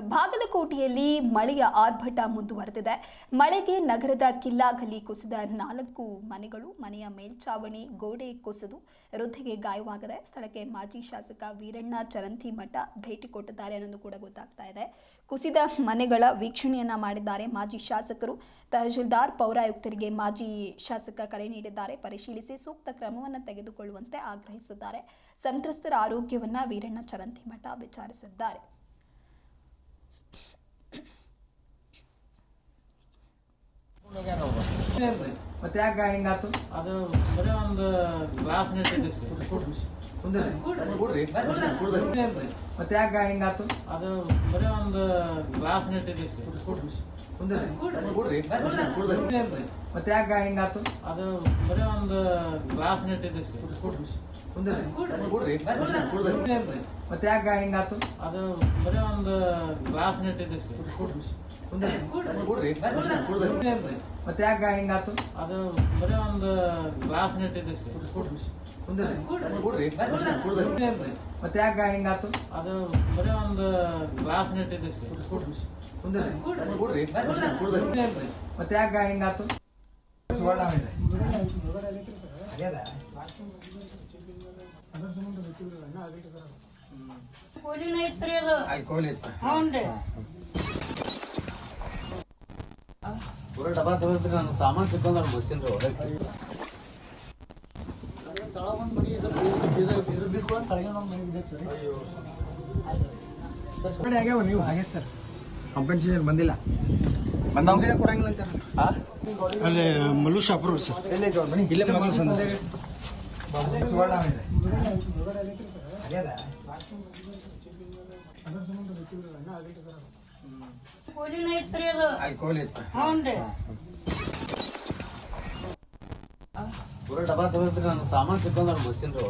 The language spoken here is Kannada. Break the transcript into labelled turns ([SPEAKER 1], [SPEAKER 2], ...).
[SPEAKER 1] ಬಾಗಲಕೋಟೆಯಲ್ಲಿ ಮಳೆಯ ಆರ್ಭಟ ಮುಂದುವರೆದಿದೆ. ಮಳೆಗೆ ನಗರದ ಕಿಲ್ಲಾಗಲಿ ಕುಸಿದ ನಾಲ್ಕು ಮನೆಗಳು, ಮನೆಯ ಮೇಲ್ಚಾವಣಿ, ಗೋಡೆ ಕುಸಿದು ವೃದ್ಧಿಗೆ ಗಾಯವಾಗಿದೆ. ಸ್ಥಳಕ್ಕೆ ಮಾಜಿ ಶಾಸಕ ವೀರಣ್ಣ ಚರಂತಿ ಮಠ ಭೇಟಿ ಕೊಟ್ಟಿದ್ದಾರೆ ಅನ್ನೋದು ಕೂಡ ಗೊತ್ತಾಗ್ತಾ ಇದೆ. ಕುಸಿದ ಮನೆಗಳ ವೀಕ್ಷಣೆಯನ್ನ ಮಾಡಿದ್ದಾರೆ ಮಾಜಿ ಶಾಸಕರು. ತಹಶೀಲ್ದಾರ್, ಪೌರಾಯುಕ್ತರಿಗೆ ಮಾಜಿ ಶಾಸಕ ಕರೆ ನೀಡಿದ್ದಾರೆ. ಪರಿಶೀಲಿಸಿ ಸೂಕ್ತ ಕ್ರಮವನ್ನು ತೆಗೆದುಕೊಳ್ಳುವಂತೆ ಆಗ್ರಹಿಸಿದ್ದಾರೆ. ಸಂತ್ರಸ್ತರ ಆರೋಗ್ಯವನ್ನ ವೀರಣ್ಣ ಚರಂತಿ ಮಠ ವಿಚಾರಿಸಿದ್ದಾರೆ.
[SPEAKER 2] ಮತ್ತೆ ಯಾಕ ಹಿಂಗಾತು?
[SPEAKER 3] ಅದು ಬರೀ ಒಂದು ಗ್ಲಾಸ್
[SPEAKER 2] ಕೂಡ್ರಿ ಮತ್ತೆ ಯಾಕ ಹಿಂಗಾತು?
[SPEAKER 3] ಅದು ಬರೀ ಒಂದು ಗ್ಲಾಸ್ ನೆಟ್ಟಿದ್ದೆ
[SPEAKER 2] ಕುಂದ್ರಿ. ಕೂಡ್ರಿ ಮತ್ತೆ ಯಾಕ ಹಿಂಗಾತು
[SPEAKER 3] ಅದು ಬರೀ ಒಂದು ಗ್ಲಾಸ್
[SPEAKER 2] ಮತ್ತೆ ಯಾಕ ಹಿಂಗಾತು
[SPEAKER 3] ಅದು ಬರೀ ಒಂದು ಗ್ಲಾಸ್
[SPEAKER 2] ಮತ್ತೆ ಯಾಕ ಹಿಂಗಾತು
[SPEAKER 3] ಅದು ಬರೀ ಒಂದು ಗ್ಲಾಸ್
[SPEAKER 2] ಮತ್ತೆ ಯಾಕ ಹಿಂಗಾತು
[SPEAKER 3] ಅದು ಬರೀ ಒಂದು ಗ್ಲಾಸ್ ನೆಟ್ಟಿದ್ದೆ
[SPEAKER 2] ಕುಂದ್ರಿ ಕೂಡ್ರಿ ಮತ್ತೆ ಯಾಕ ಹಿಂಗಾತು
[SPEAKER 4] ಕೂಲಿನ ಐತ್ರಿ ಅದು. ಹ್ಞೂನ್ರಿ
[SPEAKER 5] ಪೂರ ಡಬಾ ಸಮೇತ ನನ್ನ ಸಾಮಾನ್ ಸಿಕ್ಕೊಂಡ್ ಬಸ್ಸಿನ ಒಳಗೆ
[SPEAKER 2] ಆಗ್ಯಾವ ನೀವು ಕಂಪನ್ಸೇಷನ್ ಬಂದಿಲ್ಲ. ಬಂದಾವ? ಕೊಡಂಗಿಲ್ಲ ಅಂತ.
[SPEAKER 6] ಅಲ್ಲಿ ಮಲ್ಲು ಶಾಪುರ್ ಸರ್.
[SPEAKER 2] ಇಲ್ಲೇ ಸಂದ
[SPEAKER 4] ಕೂಲಿನ ಐತ್ರಿ ಅದು.
[SPEAKER 2] ಅಲ್ಲಿ ಕೋಲಿ
[SPEAKER 4] ಹ್ಞೂನ್ರಿ
[SPEAKER 5] ಪೂರ ಡಬಾ ಸಮೇತ ನನ್ನ ಸಾಮಾನ್ ಸಿಕ್ಕೊಂಡ್ ಬಸ್ಸಿನ ಒಳಗೆ